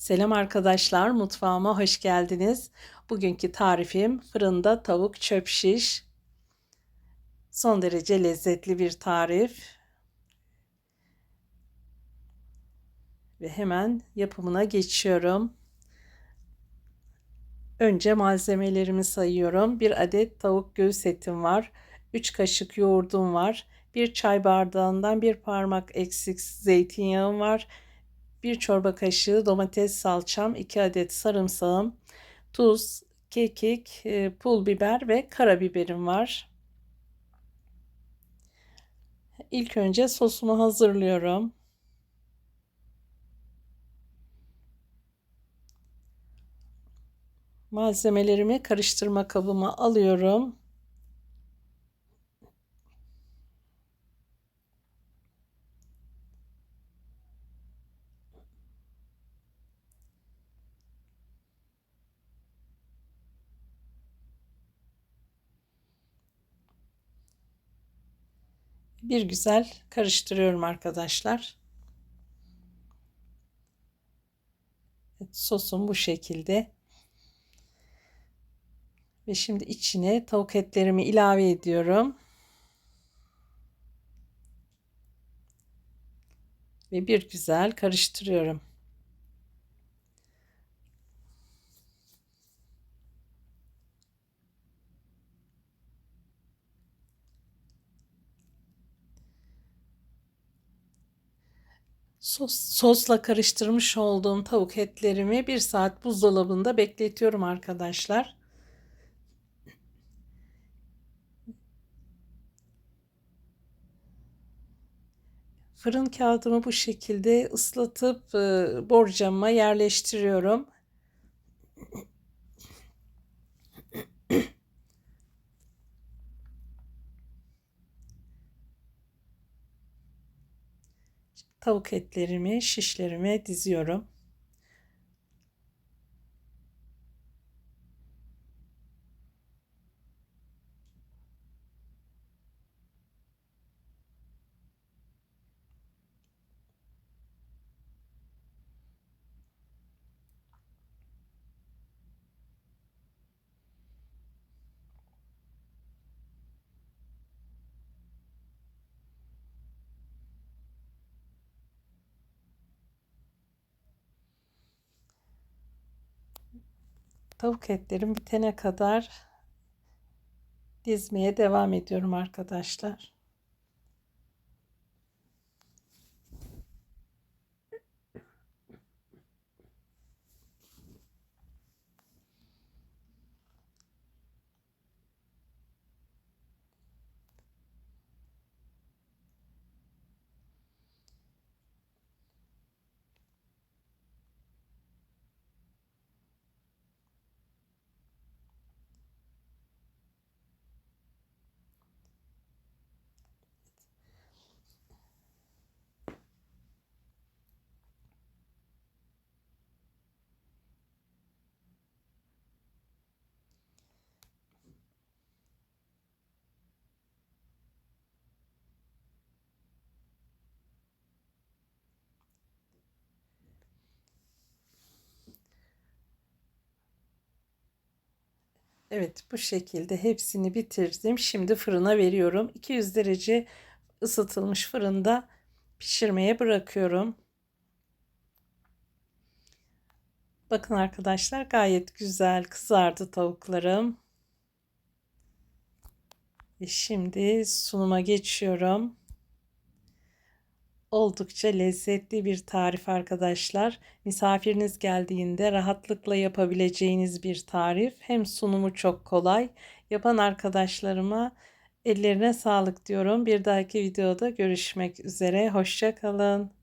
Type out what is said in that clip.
Selam arkadaşlar, mutfağıma hoş geldiniz. Bugünkü tarifim fırında tavuk çöp şiş. Son derece lezzetli bir tarif. Ve hemen yapımına geçiyorum. Önce malzemelerimi sayıyorum. Bir adet tavuk göğüs etim var. 3 kaşık yoğurdum var. Bir çay bardağından bir parmak eksik zeytinyağım var. 1 çorba kaşığı domates salçam, 2 adet sarımsağım, tuz, kekik, e, pul biber ve karabiberim var. İlk önce sosumu hazırlıyorum. Malzemelerimi karıştırma kabıma alıyorum. Bir güzel karıştırıyorum arkadaşlar. Sosum bu şekilde. Ve şimdi içine tavuk etlerimi ilave ediyorum. Ve bir güzel karıştırıyorum. Sos, sosla karıştırmış olduğum tavuk etlerimi bir saat buzdolabında bekletiyorum arkadaşlar. Fırın kağıdımı bu şekilde ıslatıp e, borcama yerleştiriyorum. Tavuk etlerimi şişlerime diziyorum. Tavuk etlerim bitene kadar dizmeye devam ediyorum arkadaşlar. Evet bu şekilde hepsini bitirdim. Şimdi fırına veriyorum. 200 derece ısıtılmış fırında pişirmeye bırakıyorum. Bakın arkadaşlar gayet güzel kızardı tavuklarım. Şimdi sunuma geçiyorum. Oldukça lezzetli bir tarif arkadaşlar. Misafiriniz geldiğinde rahatlıkla yapabileceğiniz bir tarif. Hem sunumu çok kolay. Yapan arkadaşlarıma ellerine sağlık diyorum. Bir dahaki videoda görüşmek üzere. Hoşçakalın.